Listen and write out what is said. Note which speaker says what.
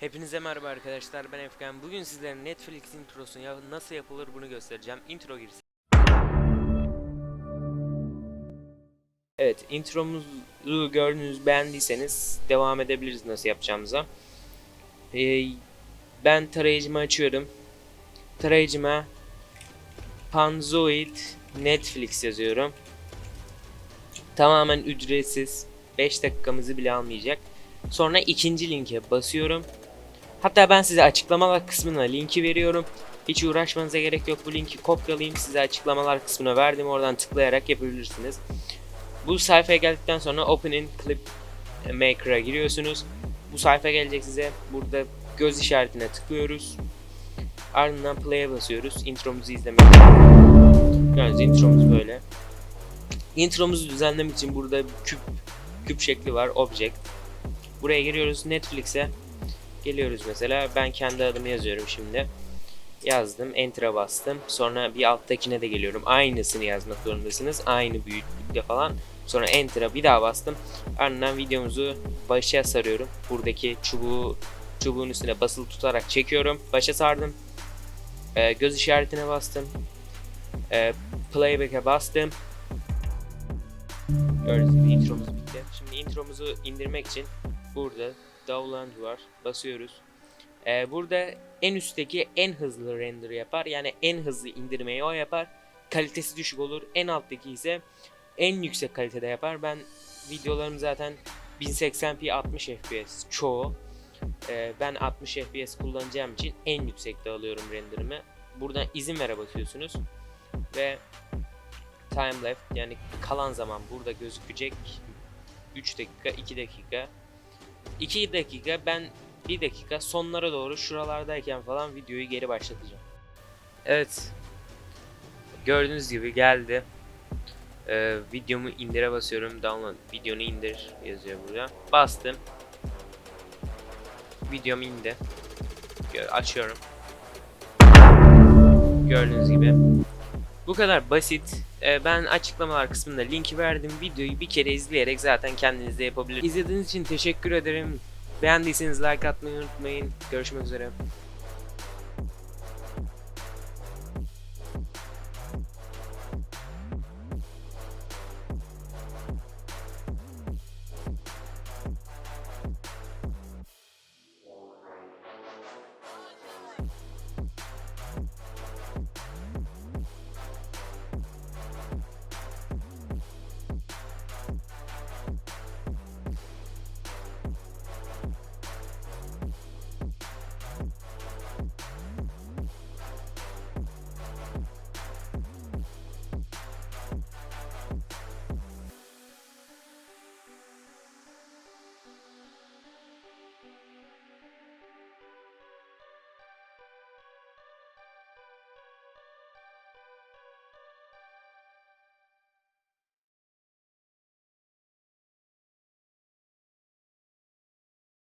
Speaker 1: Hepinize merhaba arkadaşlar ben Efkan. Bugün sizlere Netflix introsunu ya nasıl yapılır bunu göstereceğim. Intro girsin. Evet intromuzu gördünüz beğendiyseniz devam edebiliriz nasıl yapacağımıza. Ee, ben tarayıcımı açıyorum. Tarayıcıma Panzoid Netflix yazıyorum. Tamamen ücretsiz. 5 dakikamızı bile almayacak. Sonra ikinci linke basıyorum. Hatta ben size açıklamalar kısmına linki veriyorum. Hiç uğraşmanıza gerek yok. Bu linki kopyalayayım size açıklamalar kısmına verdim. Oradan tıklayarak yapabilirsiniz. Bu sayfaya geldikten sonra Open in Clip Maker'a giriyorsunuz. Bu sayfa gelecek size. Burada göz işaretine tıklıyoruz. Ardından play'e basıyoruz. Intromuzu izlemek. Gördüğünüz intromuz böyle. Intromuzu düzenlemek için burada küp küp şekli var. Object. Buraya giriyoruz Netflix'e. Geliyoruz mesela. Ben kendi adımı yazıyorum şimdi. Yazdım. Enter'a bastım. Sonra bir alttakine de geliyorum. Aynısını yazmak zorundasınız. Aynı büyüklükte falan. Sonra Enter'a bir daha bastım. Ardından videomuzu başa sarıyorum. Buradaki çubuğu çubuğun üstüne basılı tutarak çekiyorum. Başa sardım. Ee, göz işaretine bastım. Ee, playback'e bastım. Gördüğünüz gibi intromuz bitti. Şimdi intromuzu indirmek için burada download var. Basıyoruz. Ee, burada en üstteki en hızlı render yapar. Yani en hızlı indirmeyi o yapar. Kalitesi düşük olur. En alttaki ise en yüksek kalitede yapar. Ben videolarım zaten 1080p 60 fps çoğu. Ee, ben 60 fps kullanacağım için en yüksekte alıyorum renderimi. Buradan izin vere basıyorsunuz. Ve time left yani kalan zaman burada gözükecek 3 dakika 2 dakika 2 dakika ben 1 dakika sonlara doğru şuralardayken falan videoyu geri başlatacağım. Evet. Gördüğünüz gibi geldi. Ee, videomu indire basıyorum. Download videonu indir yazıyor burada. Bastım. Videom indi. Açıyorum. Gördüğünüz gibi. Bu kadar basit. Ee, ben açıklamalar kısmında linki verdim. Videoyu bir kere izleyerek zaten kendiniz de yapabilirsiniz. İzlediğiniz için teşekkür ederim. Beğendiyseniz like atmayı unutmayın. Görüşmek üzere.